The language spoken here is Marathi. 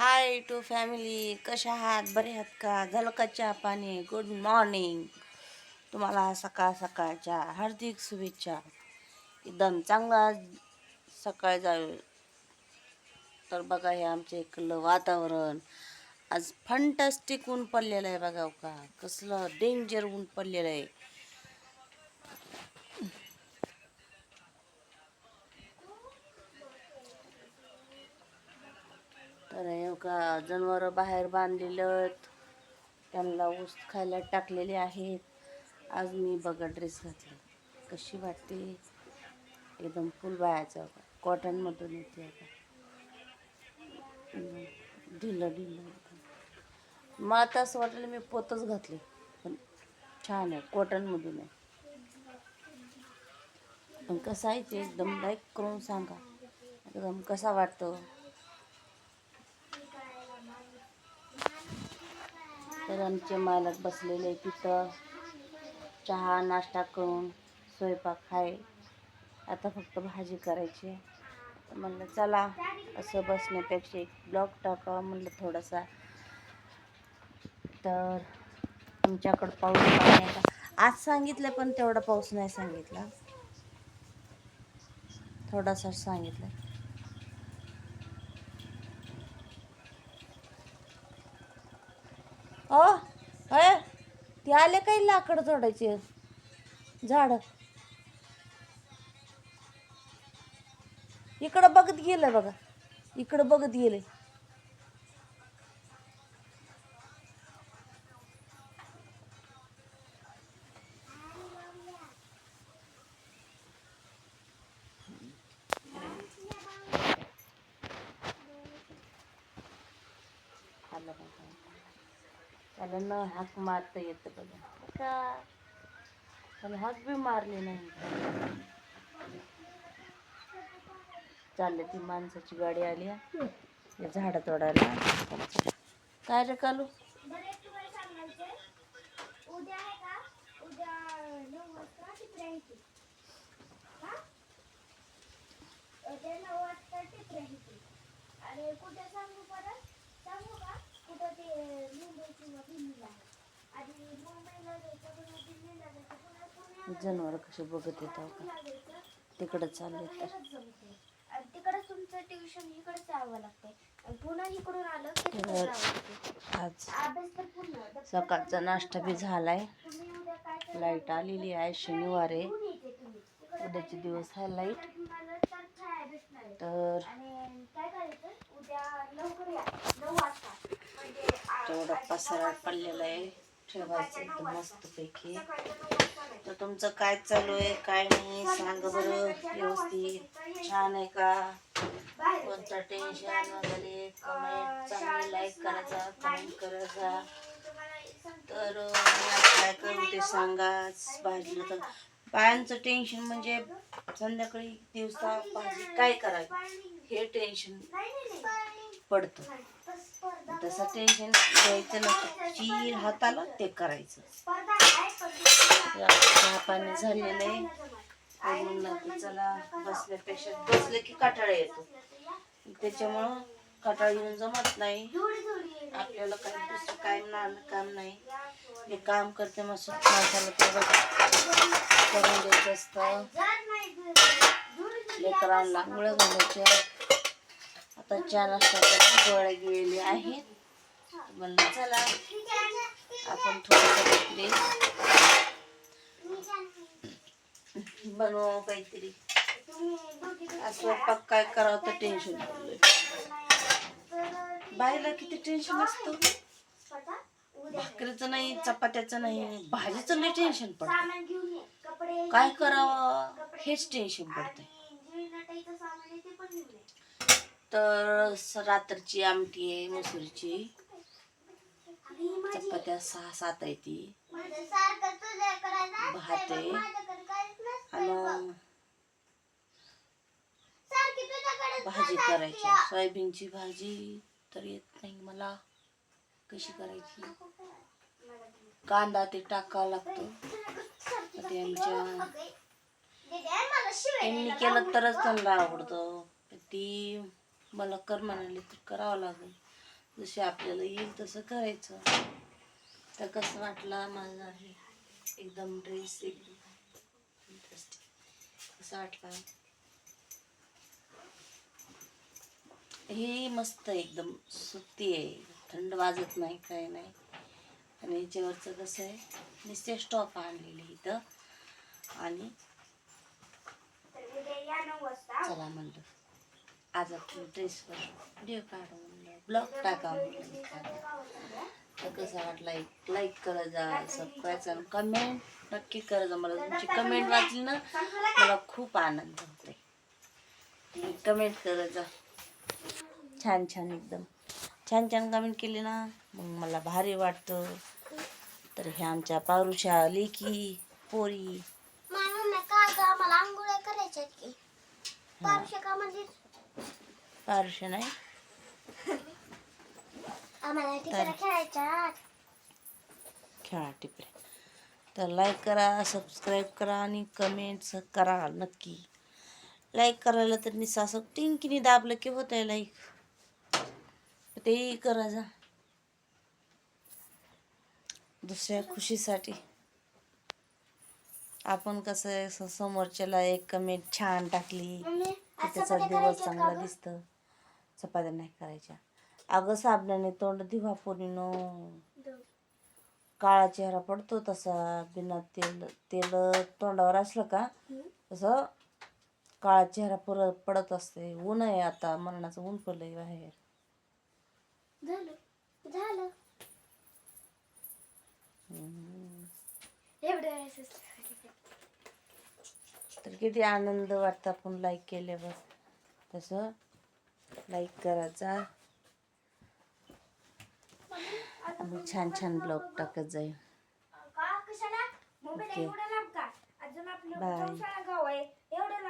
हाय टू फॅमिली कशा आहात? बरे आहात का? झालं का चहा पाणी? गुड मॉर्निंग तुम्हाला सकाळ सकाळच्या हार्दिक शुभेच्छा. एकदम चांगला सकाळ जावे तर बघा हे आमचे इकडलं वातावरण. आज फंटास्टिक ऊन पडलेलं आहे बघा हो का. कसलं डेंजर ऊन पडलेलं आहे तर हे का जनावरं बाहेर बांधलेलं आहेत त्यांना ऊस खायला टाकलेले आहेत. आज मी बघा ड्रेस घातला. कशी वाटते? एकदम फुल बायाचा होता कॉटनमधून येते आता ढिलं ढिलं. मला तर असं वाटलं मी पोतच घातले. पण छान आहे. कॉटनमधून आहे. पण कसं आहे ते एकदम लाईक करून सांगा. एकदम कसा वाटतो? तर आमचे मालक बसलेले तिथं. चहा नाश्ता करून स्वयंपाक आहे आता फक्त भाजी करायची आहे. म्हणलं चला असं बसण्यापेक्षा एक ब्लॉग टाकावा म्हणलं थोडासा. तर आमच्याकडं पाऊस पाणी आज सांगितलं पण तेवढा पाऊस नाही सांगितला. थोडासा सांगितलं. ओ अय ते आले काही लाकडं तोडायचे झाड. इकडं बघत गेलं बघा. इकडं बघत गेले. त्याला न हाक मारता येतं बघा. का? त्याला हाक बी मारली नाही. चालले ती माणसाची गाडी आली आहे. या झाडं तोडायला काय रे कालू? आणि कुठे सांगू परत? जनावर कसे बघत येतात का? तिकडं चालले तर. तुमचं ट्युशन पुन्हा इकडून आलं आज सकाळचा नाश्ता बी झालाय. लाइट आलेली आहे शनिवार आहे. उद्याचे दिवस आहे लाइट. तर एवढा भेटणार पसारा पडलेला आहे. ठेवायचं एकदम मस्तपैकी. तर तुमचं काय चालू आहे काय नाही सांग बरं व्यवस्थित. छान आहे का? कोणतं टेन्शन वगैरे? कमेंट चांगली लाईक करायचा कमेंट करायचा. तर काय करू ते सांगा. भाजीला तर बायांचं टेन्शन म्हणजे संध्याकाळी दिवसा भाजी काय करावी? हे टेन्शन पडतं. तसं टेन्शन घ्यायचं नसतं चीर हाताला ते करायचं. चहा पाणी झालेलं आहे. चला बसल्यापेक्षा बसले की काटाळा येतो. त्याच्यामुळं काटाळा येऊन जमत नाही. आपल्याला काही दुसरं काय ना काम नाही. हे काम करते मग माणसाला तेवढं करून द्यायचं असतं. लेकरांना आंघोळ्या घालायच्या आता चार नाश्ता गोळ्या गिळलेली आहेत म्हणलं चला आपण थोडंसं इकडे बनवावं काहीतरी. स्वयंपाक काय करावं तर टेन्शन बाईला किती टेन्शन असतं? भाकरीचं नाही चपात्याचं नाही भाजीचं नाही टेन्शन पडतं. काय करावं? हेच टेन्शन पडतं तर रात्रीची आमटी आहे मसूरची. चपात्या सहा सात आहे ती. भात आहे. आणि भाजी करायची. सोयाबीनची भाजी तर येत नाही मला. कशी करायची? कांदा ते टाकावा लागतो. ते आमच्या त्यांनी केलं तरच त्यांना आवडतं. ती मला कर म्हणाली तर करावं लागेल. जसे आपल्याला येईल तसं करायचं. तर कसं वाटला माझा हे एकदम ड्रेस एकदम कसं वाटला? हे मस्त एकदम सुती आहे. थंड वाजत नाही काय नाही. आणि याच्यावरचं कसं आहे? नुसते स्टॉप आणलेले इथं. आणि चला म्हणलं. आज ड्रेसवर व्हिडिओ काढू म्हणलं ब्लॉग टाका म्हणलं तर कसा वाटला एक लाईक करत जा सबस्क्राईब आणि कमेंट नक्की करत जा. मला तुमची कमेंट वाचली ना मला खूप आनंद होते कमेंट करत जा. छान छान एकदम. छान छान कमेंट केली ना मग मला भारी वाटतं. तर ह्या आमच्या पारुषा लेकी पोरी. आम्हाला आंघोळ्या करायच्या पारुषा नाही. खेळायच्या खेळा टिपरे. तर लाईक करा सबस्क्राईब करा आणि कमेंट्स करा नक्की. लाईक करायला तर निसं असं टिंकीने दाबलं की होत आहे लाईक तेही करा जा. दुसऱ्या खुशीसाठी. आपण कसं समोरच्याला एक कमेंट छान टाकली त्याचा दिवस चांगला? दिसतं. चपात्या नाही करायच्या. अगं साबणाने तोंड दिवा पोरीनो. काळा चेहरा पडतो तसा बिना तेल तेल तोंडावर असलं का तसं काळा चेहरा परत पडत असते. ऊन आहे आता मरणाचं ऊन पडलंय बाहेर. झालं. तर किती आनंद वाटतं आपण लाईक केल्यावर. तसं लाईक करायचा आणि छान छान ब्लॉग टाकत जाईल ओके. एवढं